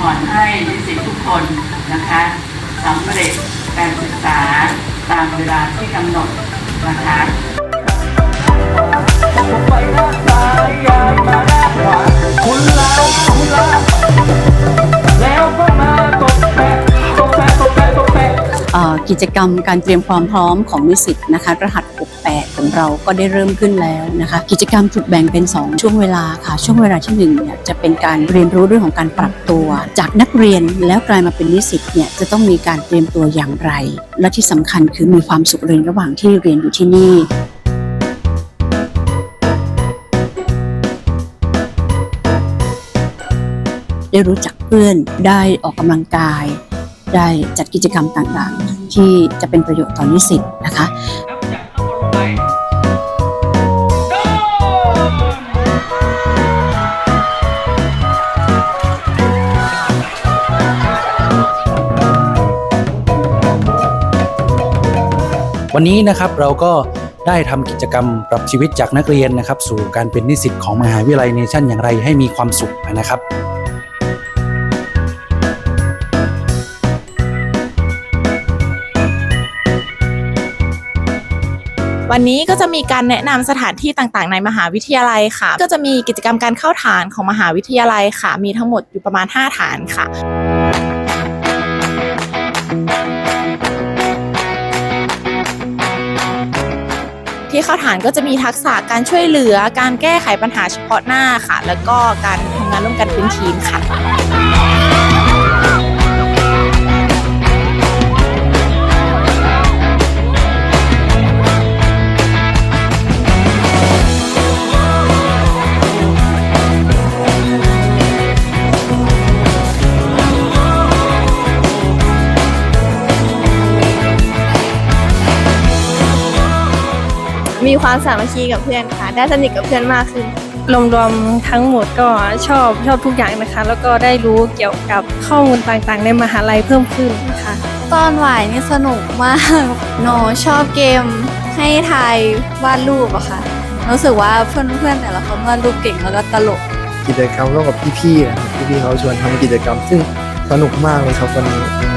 พรให้นิสิตทุกคนนะคะสำเร็จการศึกษาตามเวลาที่กำหนดนะคะคุณลาคุณลา กิจกรรมการเตรียมความพร้อมของนิสิตนะคะ รหัส 68 ของเราก็ได้เริ่มขึ้นแล้วนะคะ กิจกรรมถูกแบ่งเป็น 2 ช่วงเวลาค่ะ ช่วงเวลาที่1เนี่ยจะเป็นการเรียนรู้เรื่องของการปรับตัว จากนักเรียนแล้วกลายมาเป็นนิสิตเนี่ยจะต้องมีการเตรียมตัวอย่างไร และที่สำคัญคือมีความสุขเรียนระหว่างที่เรียนอยู่ที่นี่ได้รู้จักเพื่อน ได้ออกกำลังกาย ได้จัดกิจกรรมต่างๆ ที่จะเป็นประโยชน์ต่อนิสิตนะคะวันนี้นะครับเราก็ได้ทำกิจกรรมปรับชีวิตจากนักเรียนนะครับ สู่การเป็นนิสิตของมหาวิทยาลัยเนชั่นอย่างไรให้มีความสุขนะครับ วันนี้ก็จะมีการแนะนำสถานที่ต่างๆ ในมหาวิทยาลัยค่ะ ก็จะมีกิจกรรมการเข้าฐานของมหาวิทยาลัยค่ะ มีทั้งหมดอยู่ประมาณ 5 ฐานค่ะที่เข้าฐานก็จะมีทักษะการช่วยเหลือการแก้ไขปัญหาเฉพาะหน้าค่ะ แล้วก็การทำงานร่วมกันเป็นทีมค่ะ มีความสามัคคีกับเพื่อนค่ะ ได้สนิทกับเพื่อนมากขึ้นรวมๆทั้งหมดก็ชอบชอบทุกอย่างนะคะ แล้วก็ได้รู้เกี่ยวกับข้อมูลต่างๆ ในมหาลัยเพิ่มขึ้นนะคะตอนหวายนี่สนุกมากหนูชอบเกมให้ทายวาดรูปอะค่ะรู้สึกว่าเพื่อนๆแต่ละคนวาดรูปเก่งแล้วก็ตลก กิจกรรมร่วมกับพี่ๆนะครับพี่ๆเขาชวนทำกิจกรรม ซึ่งสนุกมากเลยครับวันนี้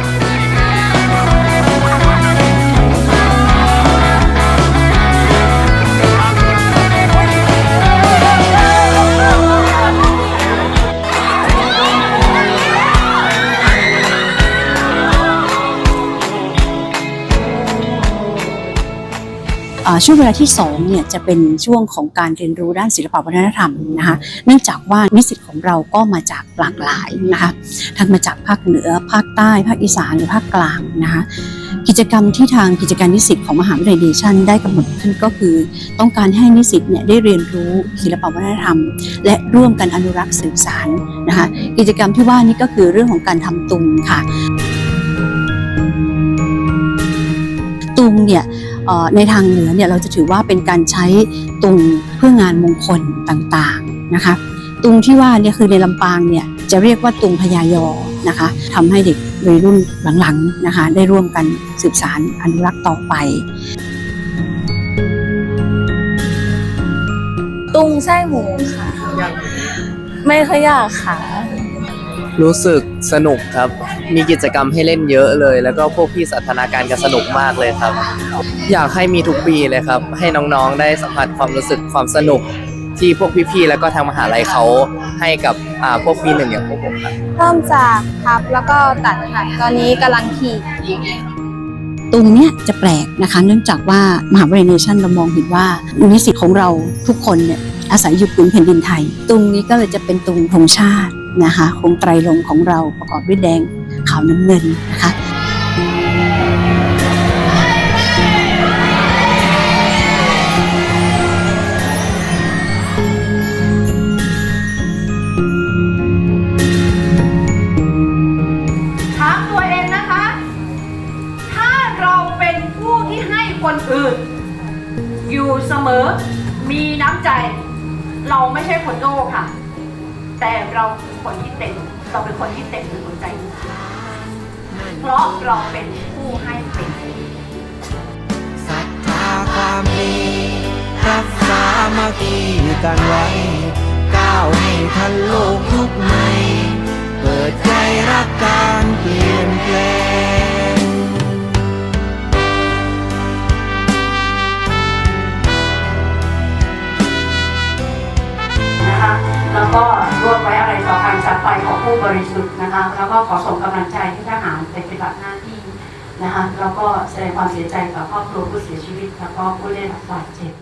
ช่วงเวลาที่2เนี่ยจะเป็นช่วงของการเรียนรู้ด้านศิลปวัฒนธรรมนะคะเนื่องจากว่านิสิตของเราก็มาจากหลากหลายนะคะทั้งมาจากภาคเหนือภาคใต้ภาคอีสานหรือภาคกลางนะคะกิจกรรมที่ทางกิจการนิสิตของมหาวิทยาลัยเดชันได้กำหนดขึ้นก็คือ ต้องการให้นิสิตเนี่ยได้เรียนรู้ศิลปวัฒนธรรม และร่วมกันอนุรักษ์สืบสานนะคะกิจกรรมที่ว่านี้ก็คือเรื่องของการทำตุงค่ะ ตุงเนี่ย ในทางเหนือเนี่ยเราจะถือว่าเป็นการใช้ตุงเพื่องานมงคลต่างๆนะคะ ตุงที่ว่าเนี่ยคือในลำปางเนี่ยจะเรียกว่าตุงพญายอนะคะทำให้เด็กวัยรุ่นหลังๆนะคะ ได้ร่วมกันสืบสารอนุรักษ์ต่อไป ตุงไส้หมูค่ะ ไม่ค่อยยากค่ะ รู้สึกสนุกครับ มีกิจกรรมให้เล่นเยอะเลย แล้วก็พวกพี่สันทนาการกันสนุกมากเลยครับ อยากให้มีทุกปีเลยครับ ให้น้องๆได้สัมผัสความรู้สึกความสนุกที่พวกพี่ๆแล้วก็ทางมหาลัยเขาให้กับอ่าพวกปีหนึ่งอย่างพวกผมครับ เริ่มจากพับแล้วก็ตัดค่ะ ตอนนี้กำลังขีดตรงเนี้ยจะแปลกนะคะ เนื่องจากว่ามหาวิทยาลัยเนชั่นเรามองเห็นว่านิสิตของเราทุกคนเนี่ยอาศัยอยู่พื้นแผ่นดินไทย ตรงนี้ก็เลยจะเป็นตรงธงชาติ นะคะคงไตรลงของเราประกอบด้วยแดงขาวน้ำเงินนะคะถามตัวเองนะคะ ถ้าเราเป็นผู้ที่ให้คนอื่น อยู่เสมอมีน้ำใจ เราไม่ใช่คนโง่ค่ะ แต่เราคือคนที่เต็มเราเป็นคนที่เต็มด้วยหัวใจ เพราะเราเป็นผู้ให้เป็นศรัทธาความดีรักษามาคีกันไว้ ก้าวให้ทันโลกยุคใหม่ เปิดใจรับการเปลี่ยนแปลง บริสุทธิ์นะคะแล้วก็ขอส่งกำลังใจให้ทหารไปปฏิบัติหน้าที่นะคะแล้วก็แสดงความเสียใจกับครอบครัวผู้เสียชีวิต แล้วก็ผู้ได้รับบาดเจ็บ